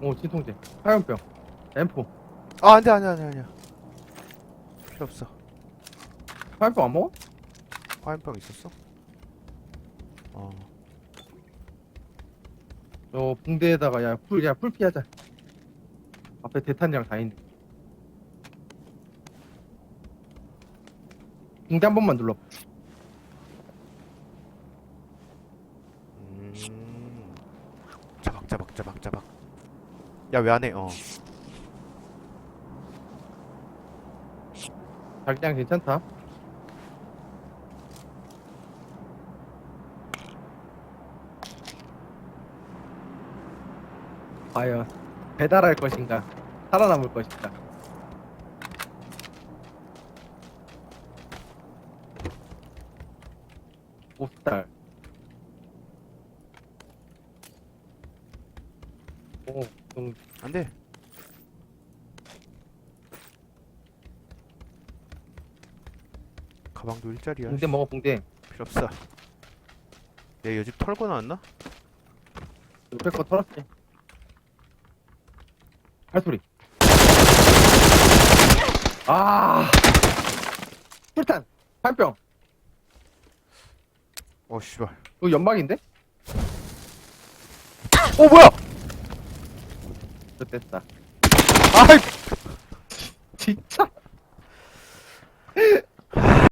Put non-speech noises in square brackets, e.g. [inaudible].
오 진통제. 화염병. 엠포 아 안돼 안돼 안돼 아니야 필요 없어. 화염병 안 먹어? 화염병 있었어? 어. 저 붕대에다가 야풀야 풀피하자. 앞에 대탄이랑 다 있네 붕대 한 번만 눌러 음. 자박 자박 자박 자박 야 왜 안 해? 어. 자기장 괜찮다. 과연 배달할 것인가 살아남을 것인가. 오스달 오좀 안돼. 가방도 일자리야. 붕대 먹어 붕대 필요 없어. 얘 요집 털고 나왔나? 옆에 거 털었지. 발소리. 아! 술탄! 팔병. 어 씨발. 이거 연막인데? 어 뭐야! 저 됐다. 아이 [laughs] 진짜